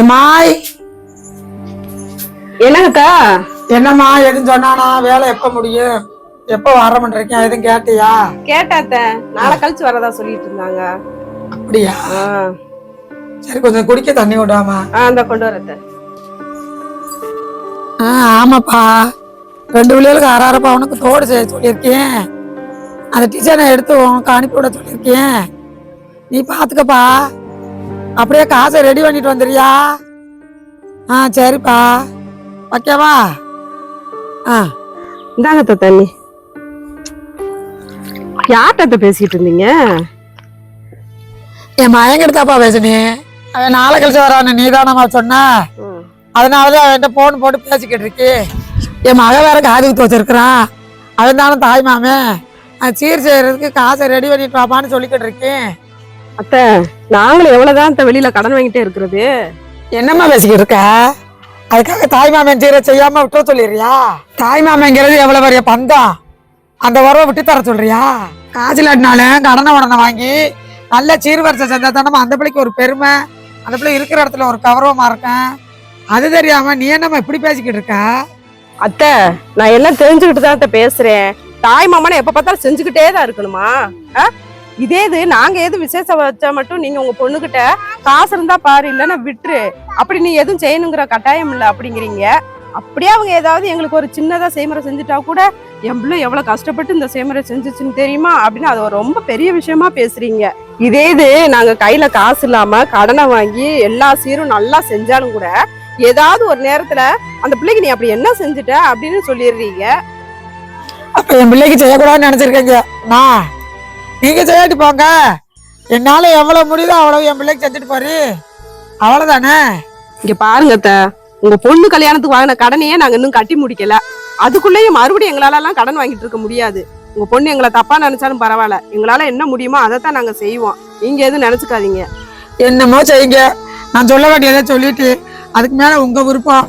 ஏமாய். என்னங்கக்கா? என்னம்மா எதுவும் சொன்னானா? வேலை எப்ப முடியும்? எப்ப வரமாட்டிருக்கேன் எதுவும் கேட்டியா? கேட்டாத்த. நாளை கழிச்சு வரதா சொல்லிட்டு இருந்தாங்க. அப்படியா? சரி கொஞ்சம் குடிக்க தண்ணி விடாமா. ஆ இந்த கொண்டு வரத்த. ஆ ஆமாப்பா. ரெண்டு பிள்ளைகளுக்கு அரை பவுனுக்கு தோடு செய்ய சொல்லியிருக்கேன். அந்த டிசைனை எடுத்து உனக்கு அனுப்பி விட சொல்லியிருக்கேன். நீ பார்த்துக்கப்பா. அப்படியே காசை ரெடி பண்ணிட்டு வந்துடுறியா? ஆ சரிப்பா. ஓகேவா ஆ. இந்தாங்க தண்ணி யார்கிட்ட பேசிட்டு இருந்தீங்க? என் மயங்கிட்டாப்பா பேசுனே. அவன் நாளை கழிச்சு வரான்னு நீ தானம்மா சொன்ன? அதனாலதான் அவன்கிட்ட போன் போட்டு பேசிக்கிட்டு இருக்கு. என் மகன் வேற காது குத்து வச்சிருக்கிறான் அவன் தானே தாய் அது சீர் செய்யறதுக்கு காசை ரெடி பண்ணிட்டு வாப்பான்னு சொல்லிக்கிட்டு இருக்கேன். அத்தை நாங்களும் எவ்வளவுதான் அத்தை வெளியில கடன் வாங்கிட்டே இருக்கிறது? என்னம்மா பேசிக்கிட்டு இருக்க? அதுக்காக தாய் மாமன் சீரை செய்யாம விட்டு சொல்லிடுறியா? தாய் மாமங்கிறது எவ்வளவு பெரிய பந்தம்? அந்த உறவை விட்டு தர சொல்றியா? காசு இல்லாட்டினாலும் கடனை உடனே வாங்கி நல்ல சீர்வரிசை செஞ்சா தானே அந்த பிள்ளைக்கு ஒரு பெருமை? அந்த பிள்ளை இருக்கிற இடத்துல ஒரு கௌரவமா இருக்கும் அது தெரியாம நீ என்னம்மா இப்படி பேசிக்கிட்டு இருக்க? அத்தை நான் எல்லாம் தெரிஞ்சுக்கிட்டு தான் அத்தை பேசுறேன். தாய் மாமனை எப்ப பார்த்தாலும் செஞ்சுக்கிட்டே தான் இருக்கணுமா? இதே இது நாங்க எது விசேஷம் வச்சா மட்டும் நீங்க உங்க பொண்ணுகிட்ட காசு இருந்தா பாரு இல்லைன்னா விட்டுரு. அப்படி நீ எதுவும் செய்யணுங்கிற கட்டாயம் இல்லை அப்படிங்கிறீங்க. அப்படியே அவங்க ஏதாவது எங்களுக்கு ஒரு சின்னதா செய்முறை செஞ்சுட்டா கூட என் பிள்ளை எவ்வளவு கஷ்டப்பட்டு இந்த செய்முறை செஞ்சுச்சுன்னு தெரியுமா? அப்படின்னு அது ரொம்ப பெரிய விஷயமா பேசுறீங்க. இதே இது நாங்க கையில காசு இல்லாம கடனை வாங்கி எல்லா சீரும் நல்லா செஞ்சாலும் கூட ஏதாவது ஒரு நேரத்துல அந்த பிள்ளைக்கு நீ அப்படி என்ன செஞ்சுட்ட அப்படின்னு சொல்லிடுறீங்க. அப்ப என் பிள்ளைக்கு செய்யக்கூடாதுன்னு நினைச்சிருக்கீங்க. நான் நீங்க செய்யாட்டி போங்க. என்னால எவ்வளவு முடியுதோ அவ்வளவு என் பிள்ளைக்கு செஞ்சுட்டு பாரு அவ்வளவுதானே? இங்க பாருங்க அத்தை. உங்க பொண்ணு கல்யாணத்துக்கு வாங்கின கடனையே நாங்க இன்னும் கட்டி முடிக்கல. அதுக்குள்ளேயும் மறுபடியும் எங்களால எல்லாம் கடன் வாங்கிட்டு இருக்க முடியாது. உங்க பொண்ணு எங்களை தப்பா நினைச்சாலும் பரவாயில்ல. எங்களால என்ன முடியுமோ அதைத்தான் நாங்க செய்வோம். நீங்க எதுவும் நினைச்சுக்காதீங்க. என்னமோ செய்யுங்க. நான் சொல்ல வேண்டியதை சொல்லிட்டு அதுக்கு மேல உங்க விருப்பம்.